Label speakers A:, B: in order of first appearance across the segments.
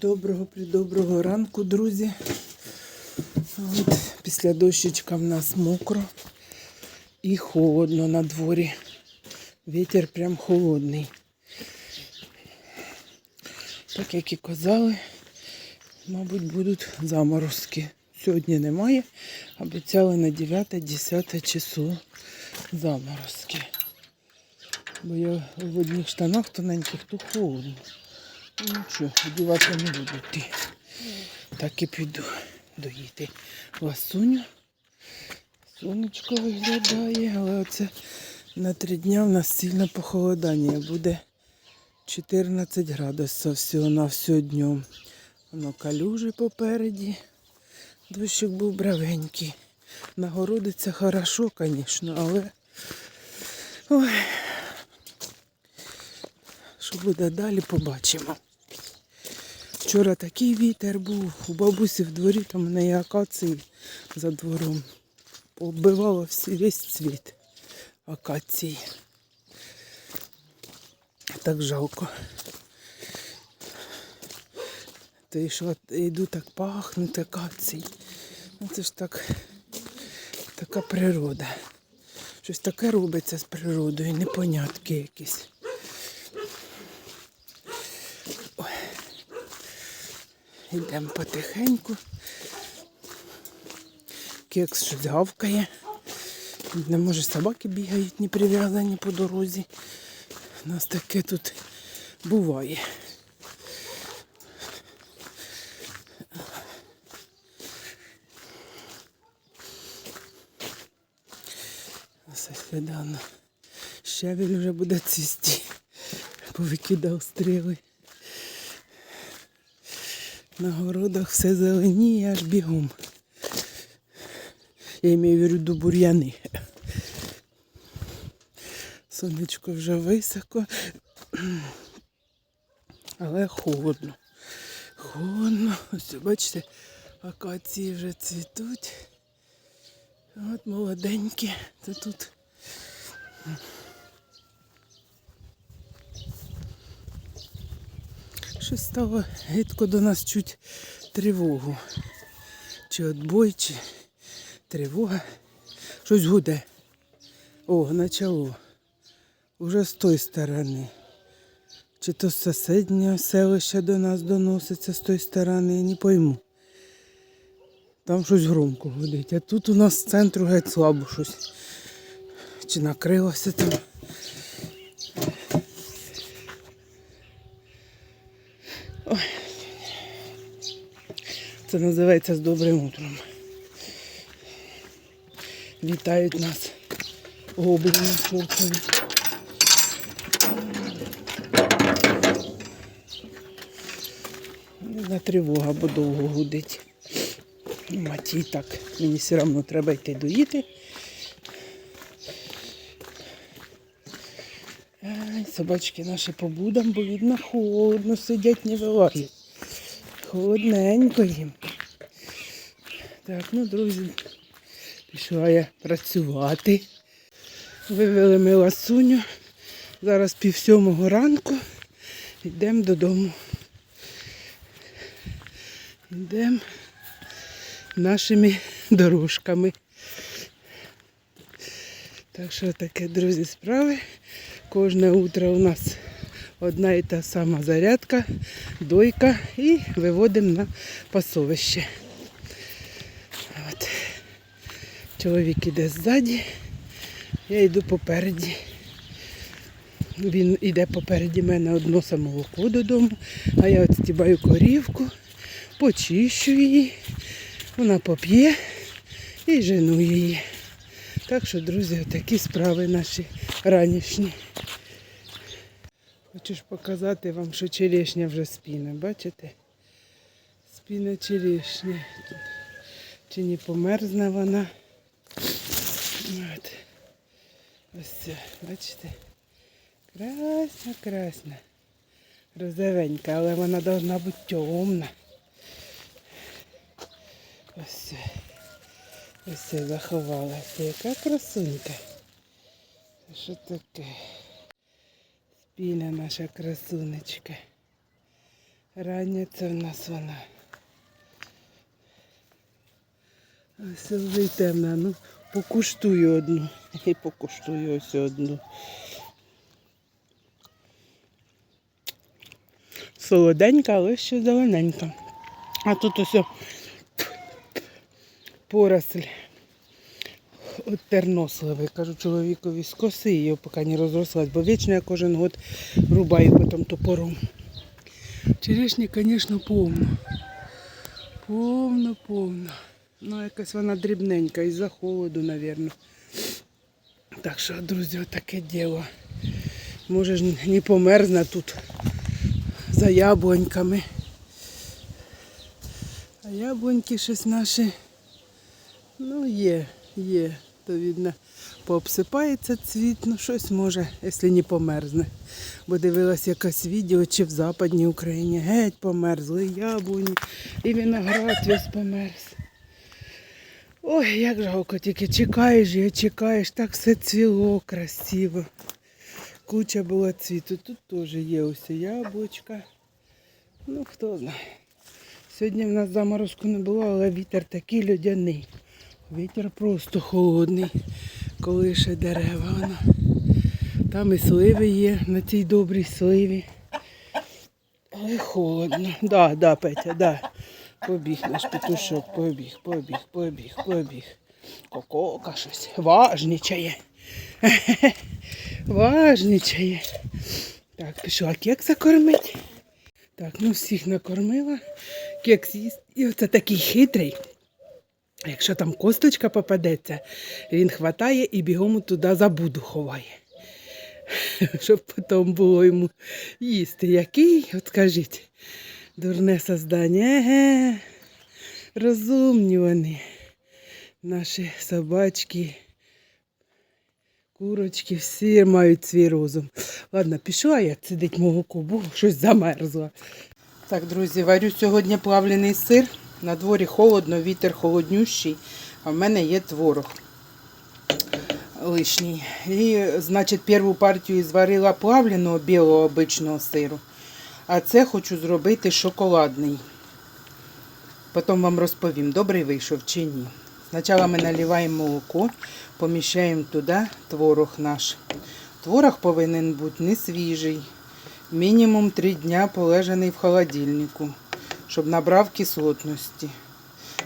A: Доброго придоброго ранку, друзі. От, після дощечка в нас мокро і холодно на дворі. Вітер прям холодний. Так як і казали, мабуть, будуть заморозки. Сьогодні немає. Обіцяли на 9-10 число заморозки. Бо я в одних штанах тоненьких, то холодно. Ну що, одівати не буду йти. Так і піду доїти ласуню. Сонечко виглядає, але оце на три дня в нас сильне похолодання. Буде 14 градусів всього на всього днем. Воно калюжі попереді. Дощик був бравенький. Нагородиться хорошо, звісно, але ой, що буде далі, побачимо. Вчора такий вітер був, у бабусі в дворі там в неї акації за двором. Побивало всі весь цвіт акації. Так жалко. То і що йду так пахнуть акації. Ну це ж так така природа. Щось таке робиться з природою, непонятки якісь. Йдемо потихеньку. Кекс щось. Не може собаки бігають не прив'язані по дорозі. У нас таке тут буває. Ось недавно. Щавель вже буде цвісти. Повикидав стріли. На городах все зеленіє аж бігом. Я маю в виду бур'яни. Сонечко вже високо, але холодно. Холодно. Ось бачите, акації вже цвітуть. От молоденькі. Це тут. Щось стало гидко до нас чуть тривогу. Чи отбой, чи тривога. Щось гуде. О, начало. Уже з тої сторони. Чи то з сусіднього селища до нас доноситься з тої сторони, я не пойму. Там щось громко гудить. А тут у нас з центру геть слабо щось. Чи накрилося там. Це називається з добрим утром. Вітають нас гоблини чортові. На тривога, бо довго гудить. Матій так. Мені все одно треба йти доїти. Собачки наші по будам, бо видно холодно сидять, не вилазять. Холодненько їм. Так, ну, друзі, пішла я працювати. Вивели ми ласуню. Зараз пів сьомого ранку. Йдемо додому. Йдемо нашими дорожками. Так що таке, друзі, справи. Кожне утро у нас одна і та сама зарядка, дойка і виводимо на пасовище. От. Чоловік іде ззаді, я йду попереді. Він йде попереді мене одно молоко додому, а я от стібаю корівку, почищу її, вона поп'є і жену її. Так що, друзі, такі справи наші ранішні. Хочу ж показати вам, що черешня вже спіне, бачите? Спіне черешня. Чи не померзне вона. От. Ось це, бачите? Красна, красна. Розовенька, але вона повинна бути темна. Ось. це. Ось це заховалася. Яка красунька. Що таке? Спіля наша красунечка. Рання в нас вона. Ось темна. Ну, покуштую одну. І покуштую ось одну. Солоденька, але ще зелененька. А тут ось поросль. От терносливий. Кажу чоловікові скоси її, поки не розрослась, бо вічно я кожен год рубаю потім топором. Черешні, звісно, повно. Повно, повно. Ну, якась вона дрібненька із-за холоду, мабуть. Так що, друзі, отаке діло. Може ж не померзне тут за яблуньками. А яблуньки щось наші, ну є, є. То видно, пообсипається цвіт, ну щось може, якщо не померзне. Бо дивилась якесь відео, чи в Западній Україні геть померзли яблуні, і виноград весь померз. Ой, як жалко, тільки чекаєш і чекаєш, так все цвіло красиво. Куча була цвіту. Тут теж є ось яблучка. Ну, хто знає. Сьогодні в нас заморозку не було, але вітер такий льодяний. Вітер просто холодний, колише дерева. Воно. Там і сливи є на цій добрій сливі. Але холодно. Да, да, Петя, да. Побіг наш петушок, побіг, побіг, побіг, побіг. Кокока щось. Важнічає. Важнічає. Так, пішла кекса кормить. Так, ну всіх накормила. Кекс їсть. І оце такий хитрий. Якщо там косточка попадеться, він хватає і бігом туди забуду ховає. Щоб потім було йому їсти. Який, от скажіть, дурне создання. Еге. Розумні вони. Наші собачки, курочки, всі мають свій розум. Ладно, пішла я сидить молоко, бо щось замерзло. Так, друзі, варю сьогодні плавлений сир. На дворі холодно, вітер холоднющий, а в мене є творог лишній. І, значить, першу партію зварила плавленого білого обичного сиру. А це хочу зробити шоколадний. Потім вам розповім, добрий вийшов чи ні. Спочатку ми наливаємо молоко, поміщаємо туди творог наш. Творог повинен бути не свіжий, мінімум 3 дня полежаний в холодильнику, щоб набрав кислотності.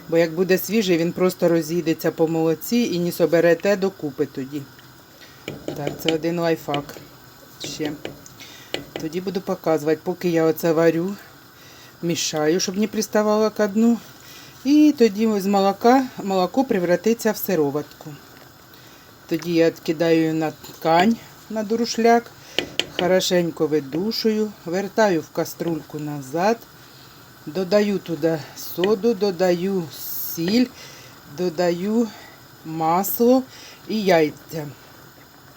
A: Бо як буде свіжий, він просто розійдеться по молоці і не соберете докупи тоді. Так, це один лайфхак. Ще. Тоді буду показувати, поки я оце варю, мішаю, щоб не приставало к дну. І тоді з молока молоко превратиться в сироватку. Тоді я кидаю на ткань на дурушляк, хорошенько видушую, вертаю в каструльку назад, додаю туди соду, додаю сіль, додаю масло і яйця.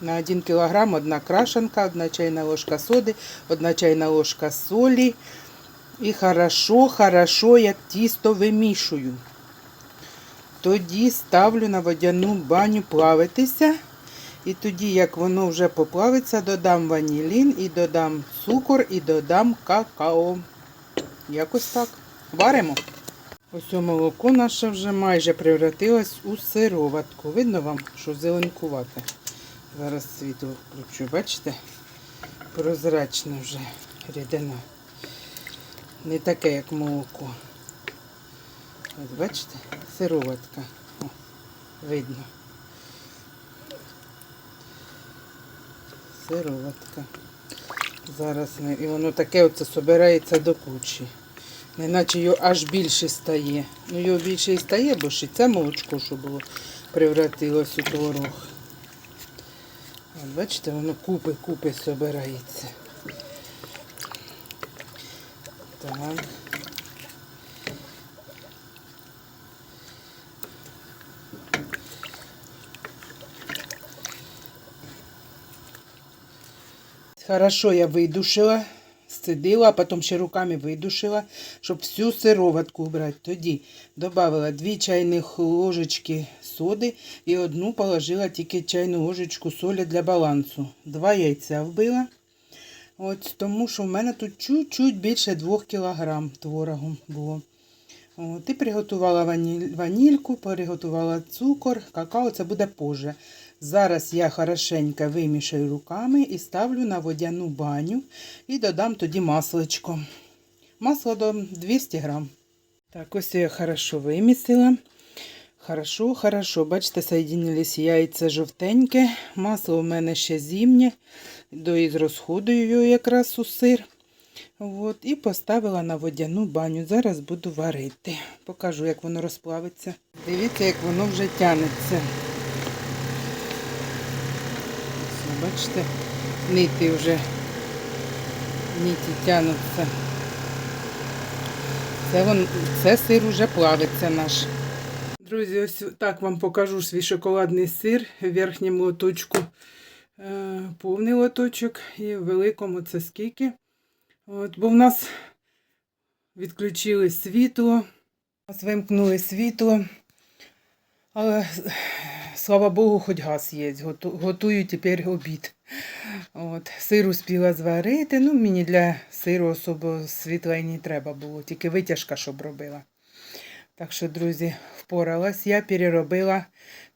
A: На 1 кг одна крашенка, одна чайна ложка соди, одна чайна ложка солі. І хорошо, хорошо, як тісто вимішую. Тоді ставлю на водяну баню плавитися. І тоді, як воно вже поплавиться, додам ванілін і додам цукор і додам какао. Якось так. Варимо. Ось молоко наше вже майже превратилось у сироватку. Видно вам, що зеленкувате. Зараз світло включу, бачите? Прозрачне вже рідина. Не таке, як молоко. Ось бачите, сироватка. О, видно. Сироватка. Зараз ми... І воно таке оце собирається до кучі. Неначе його аж більше стає. Ну його більше і стає, бо і це молочко, що було, превратилось у творог. Бачите, воно купи-купи собирається. Так. Хорошо я видушила, сцедила, а потім ще руками видушила, щоб всю сироватку убрати. Тоді додала 2 чайних ложечки соди і одну положила тільки чайну ложечку солі для балансу. Два яйця вбила. От, тому що в мене тут чуть-чуть більше 2 кг творогу було. От, і приготувала ваніль, ванільку, приготувала цукор, какао, це буде позже. Зараз я хорошенько вимішаю руками і ставлю на водяну баню і додам тоді масличко. Масло до 200 грам. Так, ось я хорошо вимісила. Хорошо, хорошо. Бачите, соєдинились яйця жовтеньке. Масло у мене ще зимнє. Доізрозходую його якраз у сир. От, і поставила на водяну баню. Зараз буду варити. Покажу, як воно розплавиться. Дивіться, як воно вже тянеться. Ось, бачите, нити вже ниті тянуться. Це, вон, це сир уже плавиться наш. Друзі, ось так вам покажу свій шоколадний сир в верхньому лоточку. Е, повний лоточок і в великому це скільки. От, бо в нас відключили світло, нас вимкнули світло. Але слава Богу, хоч газ є. Готую тепер обід. От, сир успіла зварити. Ну, мені для сиру особо світла і не треба було, тільки витяжка, щоб робила. Так що, друзі, впоралась. Я переробила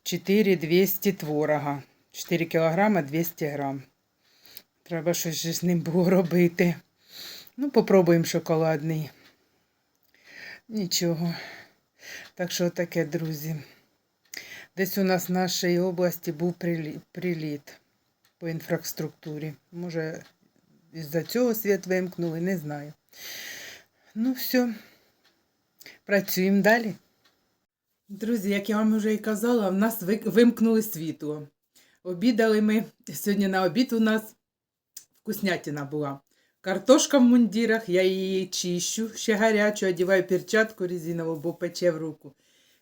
A: 4200 творога. 4 кг 200 грам. Треба щось з ним було робити. Ну, попробуємо шоколадний. Нічого. Так що таке, друзі. Десь у нас в нашій області був приліт по інфраструктурі. Може, із-за цього світ вимкнули, не знаю. Ну, все. Працюємо далі. Друзі, як я вам вже і казала, в нас вимкнули світло. Обідали ми. Сьогодні на обід у нас вкуснятина була. Картошка в мундірах, я її чищу, ще гарячу, одіваю перчатку резинову, бо пече в руку.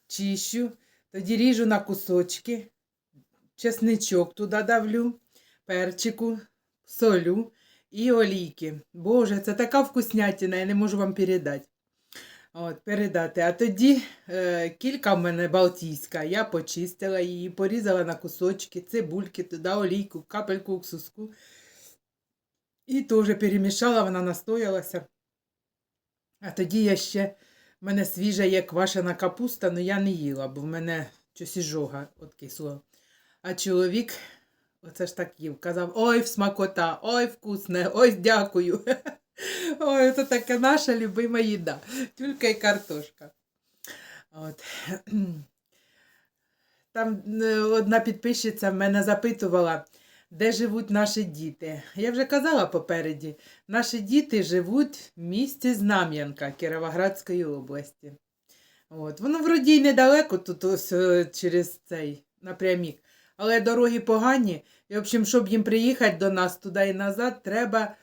A: Чищу, тоді ріжу на кусочки, чесничок туди давлю, перчику, солю і олійки. Боже, це така вкуснятина, я не можу вам передати. От, передати. А тоді е, кілька в мене балтійська. Я почистила її, порізала на кусочки, цибульки, туди олійку, капельку уксуску. І теж перемішала, вона настоялася. А тоді я ще, в мене свіжа є квашена капуста, але я не їла, бо в мене щось іжога от кисло. А чоловік, оце ж так їв, казав: ой, смакота, ой, вкусне, ой, дякую. Ой, це така наша любима їда. Тюлька і картошка. От. Там е, одна підписчиця мене запитувала, де живуть наші діти. Я вже казала попереді, наші діти живуть в місті Знам'янка Кіровоградської області. От. Воно вроді й недалеко тут ось е, через цей напрямік. Але дороги погані. І, в общем, щоб їм приїхати до нас туди і назад, треба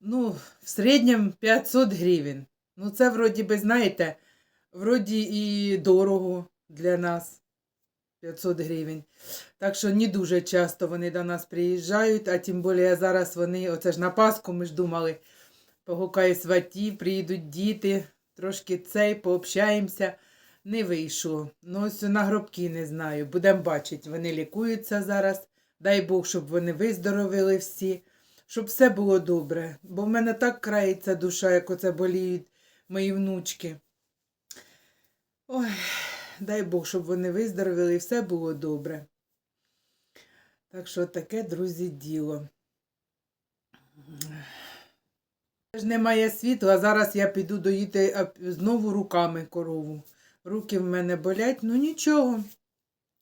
A: ну, в середньому 500 гривень. Ну, це вроді би, знаєте, вроді і дорого для нас. 500 гривень. Так що не дуже часто вони до нас приїжджають, а тим більше зараз вони, оце ж на Пасху ми ж думали, погукає сватів, приїдуть діти, трошки цей, пообщаємося. Не вийшло. Ну, ось на гробки не знаю. Будемо бачити, вони лікуються зараз. Дай Бог, щоб вони виздоровили всі, щоб все було добре. Бо в мене так крається душа, як оце боліють мої внучки. Ой, дай Бог, щоб вони виздоровили і все було добре. Так що таке, друзі, діло. Ж немає світла, зараз я піду доїти знову руками корову. Руки в мене болять, ну нічого.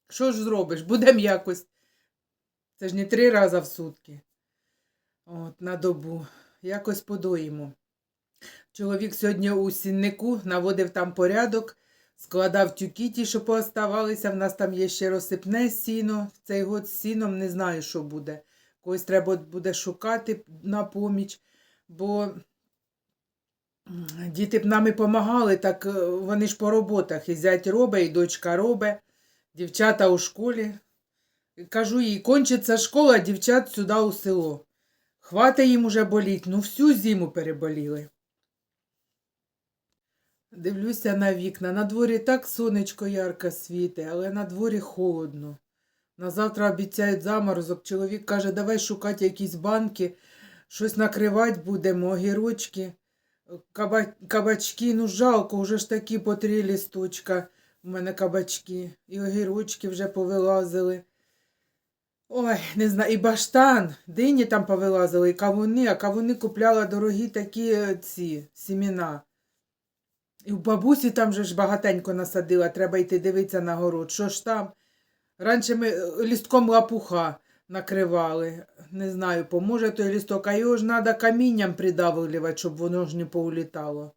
A: Що ж зробиш? Будемо якось. Це ж не три рази в сутки. От, на добу. Якось подоїмо. Чоловік сьогодні у сіннику наводив там порядок, складав тюки ті, що пооставалися. В нас там є ще розсипне сіно. В цей год з сіном не знаю, що буде. Когось треба буде шукати на поміч, бо діти б нам і помагали, так е, вони ж по роботах. І зять робить, і дочка робить, дівчата у школі. Кажу їй, кончиться школа, дівчат сюди у село. Хвата їм уже боліть, ну всю зиму переболіли. Дивлюся на вікна. На дворі так сонечко ярко світить, але на дворі холодно. На завтра обіцяють заморозок. Чоловік каже, давай шукати якісь банки, щось накривати будемо, огірочки, каба... кабачки, ну жалко, вже ж такі по три лісточка. У мене кабачки. І огірочки вже повилазили. Ой, не знаю, і баштан, дині там повилазили, і кавуни, а кавуни купляла дорогі такі е, ці сімена. І в бабусі там же ж багатенько насадила, треба йти дивитися на город. Що ж там? Раніше ми е, лістком лапуха накривали. Не знаю, поможе той лісток, а його ж треба камінням придавлювати, щоб воно ж не поулітало.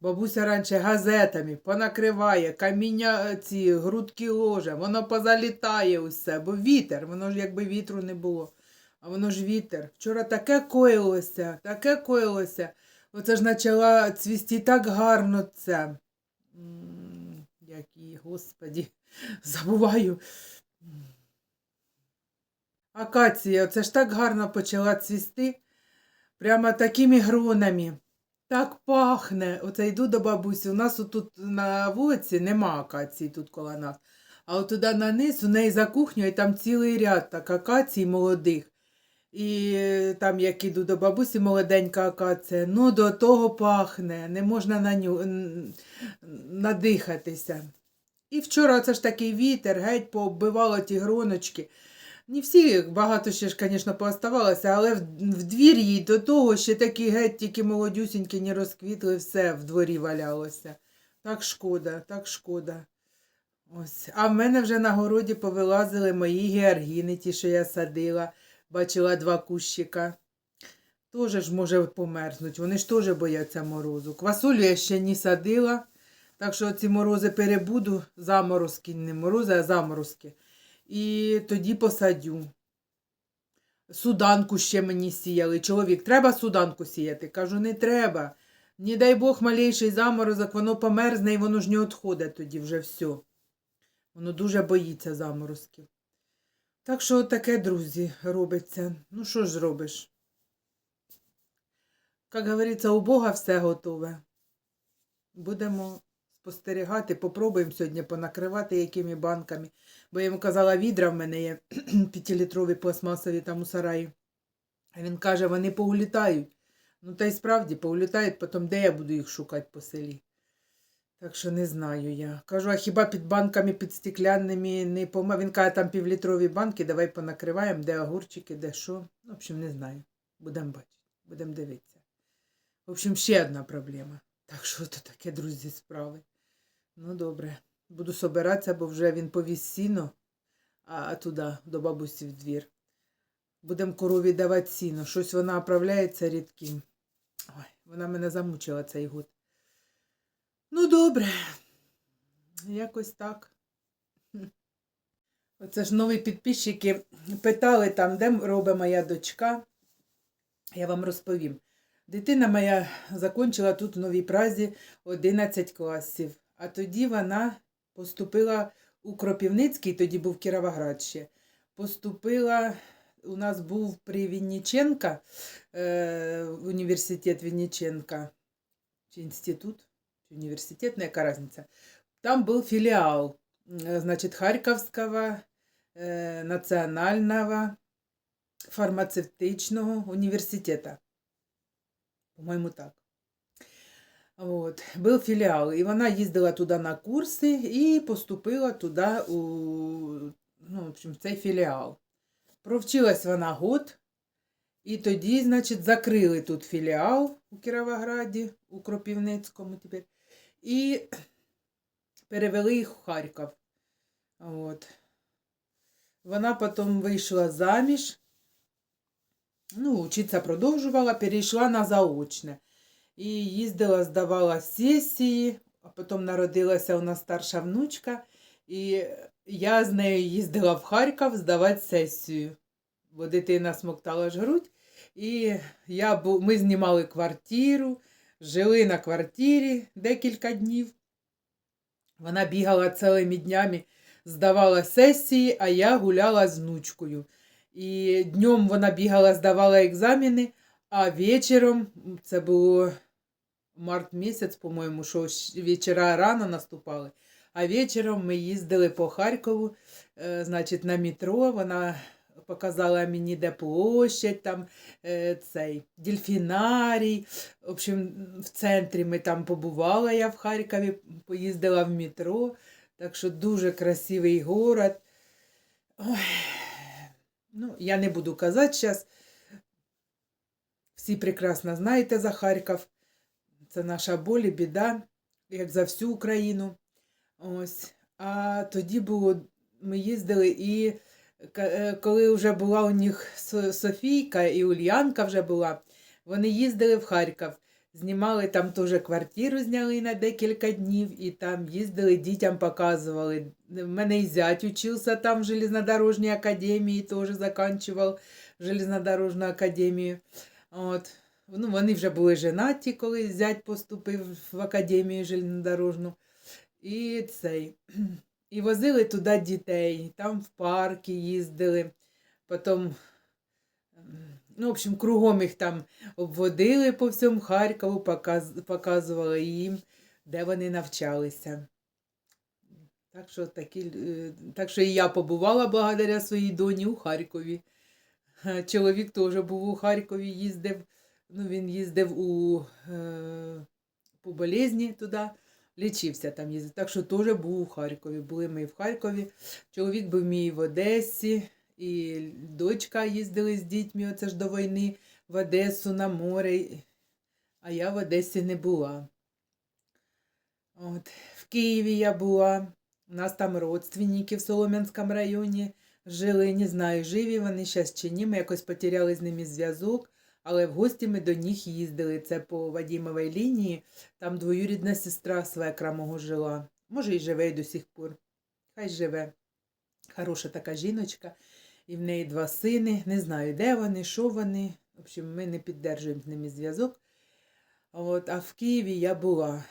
A: Бабуся раніше газетами понакриває, каміння е, ці грудки ложе, воно позалітає усе, бо вітер, воно ж якби вітру не було. А воно ж вітер. Вчора таке коїлося, таке коїлося. Оце ж почала цвісти так гарно це. М, Які, господі, забуваю. Акація, це ж так гарно почала цвісти. Прямо такими гронами. Так пахне. Оце йду до бабусі. У нас тут на вулиці нема акації тут коло нас. А от туди на низ, у неї за кухнею, там цілий ряд так акацій молодих. І там, як іду до бабусі, молоденька акація, ну до того пахне, не можна на ню надихатися. І вчора це ж такий вітер, геть пооббивало ті гроночки. Не всі багато ще ж, звісно, пооставалося, але в, в двір їй до того ще такі геть тільки молодюсінькі не розквітли, все в дворі валялося. Так шкода, так шкода. Ось. А в мене вже на городі повилазили мої георгіни, ті, що я садила. Бачила два кущика. Тоже ж може померзнуть. Вони ж теж бояться морозу. Квасолю я ще не садила. Так що ці морози перебуду, заморозки, не морози, а заморозки. І тоді посадю. Суданку ще мені сіяли. Чоловік, треба суданку сіяти? Кажу, не треба. Не дай Бог малейший заморозок, воно померзне і воно ж не відходить тоді вже все. Воно дуже боїться заморозків. Так що таке, друзі, робиться. Ну що ж зробиш? Як говориться, у Бога все готове. Будемо спостерігати, попробуємо сьогодні понакривати якими банками. Бо я йому казала, відра в мене є п'ятилітрові пластмасові там у сараї. А він каже, вони поулітають. Ну та й справді поулітають, потім де я буду їх шукати по селі. Так що не знаю я. Кажу, а хіба під банками, під стеклянними не пома. Він каже, там півлітрові банки, давай понакриваємо, де огурчики, де що. В общем, не знаю. Будемо бачити, будемо дивитися. В общем, ще одна проблема. Так що то таке, друзі, справи. Ну, добре. Буду собиратися, бо вже він повіз сіно, а туди, до бабусі в двір. Будемо корові давати сіно. Щось вона оправляється рідким. Ой, вона мене замучила цей год. Ну, добре. Якось так. Оце ж нові підписчики питали там, де робить моя дочка. Я вам розповім. Дитина моя закінчила тут в Новій Празі 11 класів. А тоді вона поступила у Кропівницький, тоді був Кіровоград ще. Поступила, у нас був при Вінниченка, е, університет Вінниченка, чи інститут, ну яка різниця. Там був філіал, е, значить, Харківського е, національного фармацевтичного університету. По-моєму, так. От, був філіал, і вона їздила туди на курси і поступила туди у ну, в общем, цей філіал. Провчилась вона год, і тоді, значить, закрили тут філіал у Кіровограді, у Кропівницькому тепер, і перевели їх в Харків. От. Вона потім вийшла заміж, ну, вчитися продовжувала, перейшла на заочне. І їздила, здавала сесії, а потім народилася у нас старша внучка, і я з нею їздила в Харків здавати сесію. Бо дитина смоктала ж грудь. І я, ми знімали квартиру, жили на квартирі декілька днів. Вона бігала цілими днями, здавала сесії, а я гуляла з внучкою. І днем вона бігала, здавала екзамени, а вечором, це було март місяць, по-моєму, що вечора рано наступали. А вечором ми їздили по Харкову, е, значить, на метро. Вона показала мені, де площадь, там е, цей дельфінарій. В общем, в центрі ми там побувала я в Харкові, поїздила в метро. Так що дуже красивий город. Ой. Ну, я не буду казати зараз. Всі прекрасно знаєте за Харків. Це наша боль і біда, як за всю Україну. Ось. А тоді було, ми їздили і коли вже була у них Софійка і Ульянка вже була, вони їздили в Харків. Знімали там теж квартиру, зняли на декілька днів, і там їздили, дітям показували. В мене і зять учився там в железнодорожній академії, теж закінчував железнодорожну академію. От. Ну, вони вже були женаті, коли зять поступив в академію железнодорожну. І цей. І возили туди дітей, там в парки їздили. Потім, ем, ну, в общем, кругом їх там обводили по всьому Харкову, показували їм, де вони навчалися. Так що, такі, е, так що і я побувала благодаря своїй доні у Харкові. Е, Чоловік теж був у Харкові, їздив. Ну, він їздив у, е, по болезні туди, лічився там їздив. Так що теж був у Харкові. Були ми в Харкові. Чоловік був мій в Одесі, і дочка їздили з дітьми, оце ж до війни, в Одесу на море. А я в Одесі не була. От. В Києві я була. У нас там родственники в Солом'янському районі жили. Не знаю, живі вони зараз чи ні. Ми якось потеряли з ними зв'язок. Але в гості ми до них їздили. Це по Вадімовій лінії. Там двоюрідна сестра свекра мого жила. Може, і живе й до сих пор. Хай живе. Хороша така жіночка. І в неї два сини. Не знаю, де вони, що вони. В общем, ми не піддержуємо з ними зв'язок. От, а в Києві я була.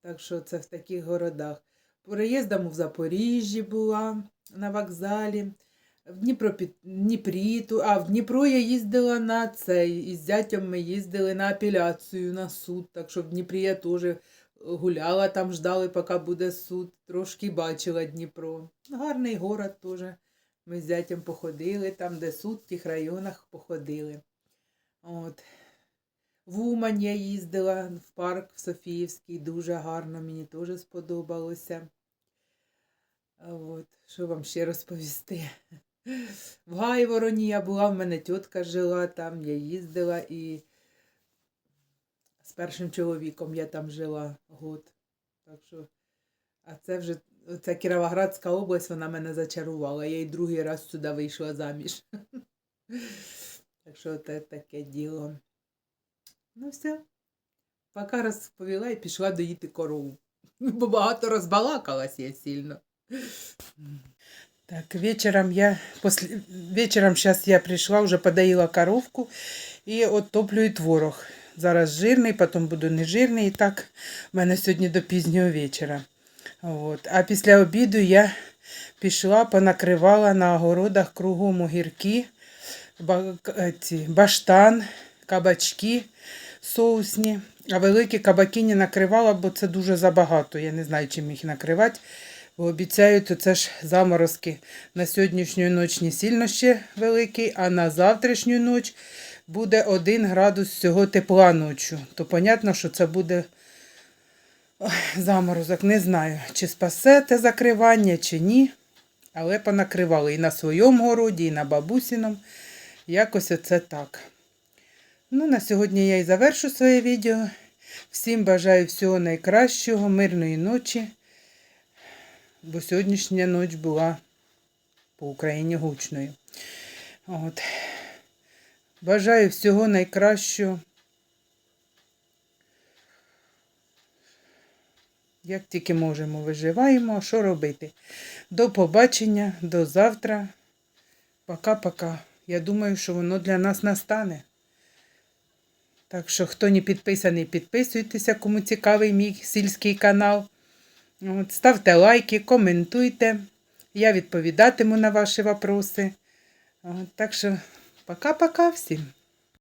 A: Так що це в таких городах. Переїздом в Запоріжжі була на вокзалі. В Дніпро, Дніпрі, а в Дніпро я їздила на цей. Із зятям ми їздили на апеляцію, на суд. Так що в Дніпрі я теж гуляла, там ждали, поки буде суд. Трошки бачила Дніпро. Гарний город теж. Ми з зятям походили, там, де суд, в тих районах походили. От. В Умань я їздила в парк в Софіївський, дуже гарно, мені теж сподобалося. От, що вам ще розповісти? В Гайвороні я була, в мене тітка жила там, я їздила і з першим чоловіком я там жила год. Так що, а це вже ця Кіровоградська область, вона мене зачарувала. Я й другий раз сюди вийшла заміж. Так що це таке діло. Ну все. Поки розповіла і пішла доїти корову. Бо багато розбалакалась я сильно. Так, вечером я, после, вечером сейчас я пришла, уже подоила коровку і оттоплюю творог. Зараз жирний, потім буду нежирний. І так в мене сьогодні до пізнього вечора. От. А після обіду я пішла, понакривала на огородах кругом огірки, ба- баштан, кабачки соусні. А великі кабаки не накривала, бо це дуже забагато. Я не знаю, чим їх накривати. Бо обіцяють, то це ж заморозки на сьогоднішню ніч не сильно ще великий, а на завтрашню ніч буде 1 градус всього тепла ночі. То понятно, що це буде заморозок. Не знаю, чи спасе те закривання, чи ні. Але понакривали і на своєму городі, і на бабусіному. Якось оце так. Ну, на сьогодні я і завершу своє відео. Всім бажаю всього найкращого, мирної ночі. Бо сьогоднішня ніч була по Україні гучною. От. Бажаю всього найкращого. Як тільки можемо, виживаємо. Що робити? До побачення, до завтра. Пока-пока. Я думаю, що воно для нас настане. Так що, хто не підписаний, підписуйтеся, кому цікавий мій сільський канал. От, ставте лайки, коментуйте. Я відповідатиму на ваші вопроси. От, так що, пока-пока всім.